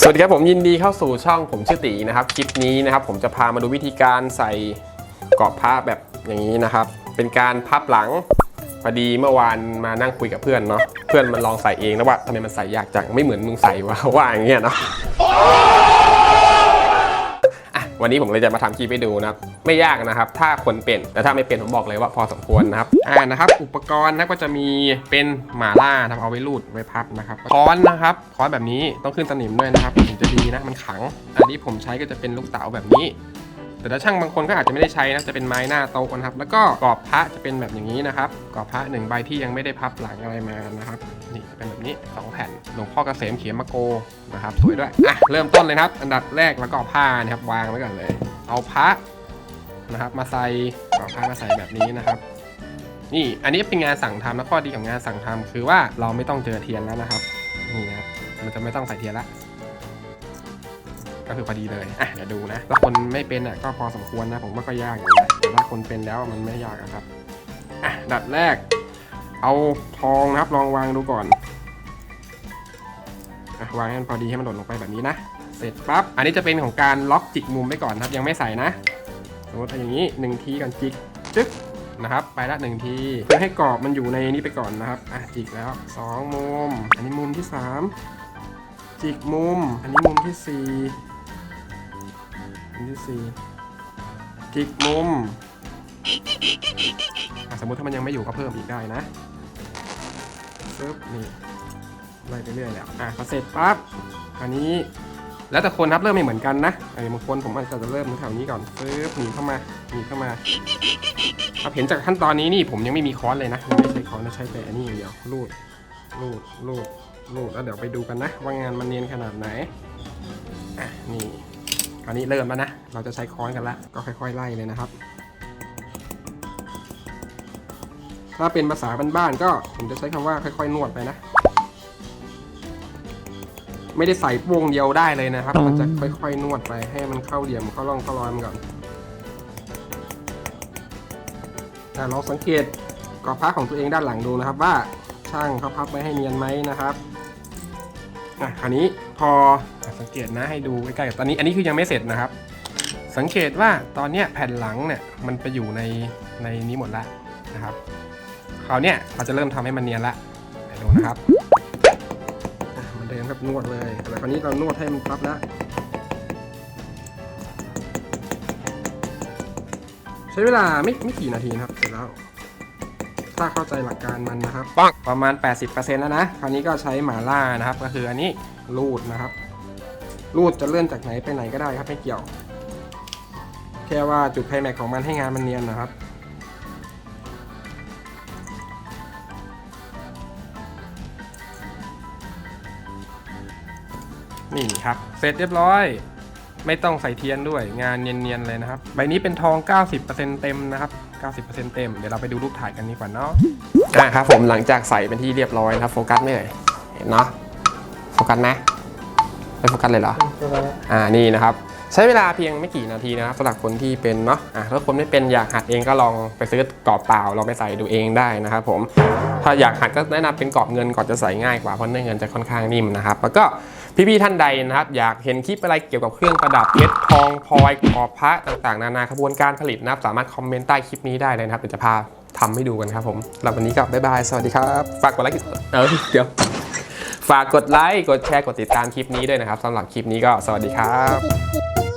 สวัสดีครับผมยินดีเข้าสู่ช่องผมชื่อตีนะครับคลิปนี้นะครับ ผมจะพามาดูวิธีการใส่กรอบผ้าแบบอย่างนี้นะครับ เป็นการพับหลังพอดีเมื่อวานมานั่งคุยกับเพื่อนเนาะเพื่อนมันลองใส่เองนะว่าทำไมมันใส่ยากจังไม่เหมือนมึงใส่วะว่าอย่างเงี้ยเนาะ วันนี้ผมเลยจะมาทำคลิปให้ดูนะครับ ไม่ยากนะครับ ถ้าคนเป็น แต่ถ้าไม่เป็นผมบอกเลยว่าพอสมควรนะครับ อ่านะครับ อุปกรณ์นะก็จะมีเป็นหมาล่าทำเอาไว้รูดไว้พับนะครับ ค้อนนะครับ ค้อนแบบนี้ต้องขึ้นสนิมด้วยนะครับถึงจะดีนะ มันขัง อันนี้ผมใช้ก็จะเป็นลูกเต๋าแบบนี้ แต่ถ้าช่างบางคนก็อาจจะไม่ได้ใช้นะ จะเป็นไม้หน้าโต๊ะนะครับ แล้วก็กรอบพระจะเป็นแบบอย่างนี้นะครับ กรอบพระหนึ่งใบที่ยังไม่ได้พับหลังอะไรมานะครับ นี่เป็นแบบนี้สองแผ่น หลวงพ่อเกษมเขียนมาโกนะครับ สวยด้วย อะ เริ่มต้นเลยครับ อันดับแรกแล้วก็เอาผ้านะครับ วางไว้ก่อนเลย เอาพระนะครับ มาใส่เอาผ้ามาใส่แบบนี้นะครับนี่อันนี้เป็นงานสั่งทำนะข้อดีของงานสั่งทำคือว่าเราไม่ต้องเจอเทียนแล้วนะครับนี่นะครับมันจะไม่ต้องใส่เทียนละ ก็คือพอดีเลยอะเดี๋ยวดูนะถ้าคนไม่เป็นอะก็พอสมควรนะผมว่าก็ยากอยู่นะแต่ถ้าคนเป็นแล้วมันไม่ยากนะครับอะดัดแรก เอาทองนะครับลองวางดูก่อนอะวางให้มันพอดีให้มันหล่นลงไปแบบนี้นะเสร็จปั๊บอันนี้จะเป็นของการล็อกจิกมุมไปก่อนครับ ยังไม่ใส่นะสมมติทำอย่างนี้หนึ่งทีก่อนจิกจึ๊กนะครับไปละหนึ่งทีเพื่อให้กรอบมันอยู่ในนี้ไปก่อนนะครับอะจิกแล้ว 2 มุม อันนี้มุมที่ 3 จิกมุม อันนี้มุมที่ 4 อันที่สี่จิกมุมสมมติถ้ามันยังไม่อยู่ก็เพิ่มอีกได้นะเซิบนี่ไล่ไปเรื่อยแล้วอะพอเสร็จปั๊บอันนี้ แล้วแต่คนครับเริ่มไม่เหมือนกันนะไอ้บางคนผมอาจจะเริ่มแถวนี้ก่อนเซิบหนีเข้ามาหนีเข้ามาครับเห็นจากขั้นตอนนี้นี่ผมยังไม่มีค้อนเลยนะไม่ใช้ค้อนนะใช้แต่อันนี้อย่างเดียวรูดรูดรูดรูดแล้วเดี๋ยวไปดูกันนะ ว่างานมันเนียนขนาดไหนอะนี่ อันนี้เริ่มแล้วนะ เราจะใช้ค้อนกันละ ก็ค่อยๆไล่เลยนะครับ ถ้าเป็นภาษาบ้านๆก็ผมจะใช้คำว่าค่อยๆนวดไปนะ ไม่ได้ใส่วงเดียวได้เลยนะครับ มันจะค่อยๆนวดไปให้มันเข้าเหลี่ยมเข้าร่องเข้ารอยมันก่อนแต่ลองสังเกตกรอบผ้าของตัวเองด้านหลังดูนะครับว่าช่างเขาพับไว้ให้เนียนไหมนะครับ อะคราวนี้พอสังเกตนะให้ดูใกล้ๆกับตอนนี้อันนี้คือยังไม่เสร็จนะครับ สังเกตว่าตอนเนี้ยแผ่นหลังเนี่ยมันไปอยู่ในในนี้หมดแล้วนะครับคราวเนี้ยเราจะเริ่มทำให้มันเนียนละไปดูนะครับมันเดิมครับนวดเลยแต่คราวนี้เรานวดให้มันพับแล้วใช้เวลาไม่ไม่กี่นาทีนะครับเสร็จแล้ว ถ้าเข้าใจหลักการมันนะครับประมาณ 80%แล้วนะคราวนี้ก็ใช้หมาล่านะครับ ก็คืออันนี้รูดนะครับ รูดจะเลื่อนจากไหนไปไหนก็ได้ครับไม่เกี่ยว แค่ว่าจุดไคลแม็กซ์ของมันให้งานมันเนียนนะครับนี่ครับ เสร็จเรียบร้อย ไม่ต้องใส่เทียนด้วยงานเนียนๆเลยนะครับ ใบนี้เป็นทอง 90%เต็มนะครับ 90%เต็ม เดี๋ยวเราไปดูรูปถ่ายกันดีกว่าเนาะอะครับผมหลังจากใส่เป็นที่เรียบร้อยนะครับโฟกัสไหม่เลยเห็นเนาะโฟกัสไหมไม่โฟกัสเลยเหรออ่านี่นะครับใช้เวลาเพียงไม่กี่นาทีนะครับสำหรับคนที่เป็นเนาะอะถ้าคนไม่เป็นอยากหัดเองก็ลองไปซื้อกรอบเปล่าลองไปใส่ดูเองได้นะครับผมถ้าอยากหัดก็แนะนำเป็นกรอบเงินก่อนจะใส่ง่ายกว่าเพราะเนื้อเงินจะค่อนข้างนิ่มนะครับแล้วก็ พี่ๆท่านใดนะครับ อยากเห็นคลิปอะไรเกี่ยวกับเครื่องประดับเพชรทองพลอยกอบพระต่างๆ นานาขบวนการผลิตนะครับ สามารถคอมเมนต์ใต้คลิปนี้ได้เลยนะครับเดี๋ยวจะพาทำให้ดูกันครับผมสำหรับวันนี้ก็บ๊ายบาย สวัสดีครับ ฝากกดไลค์เออเดี๋ยว ฝากกดไลค์ กดแชร์ กดติดตามคลิปนี้ด้วยนะครับสำหรับคลิปนี้ก็สวัสดีครับ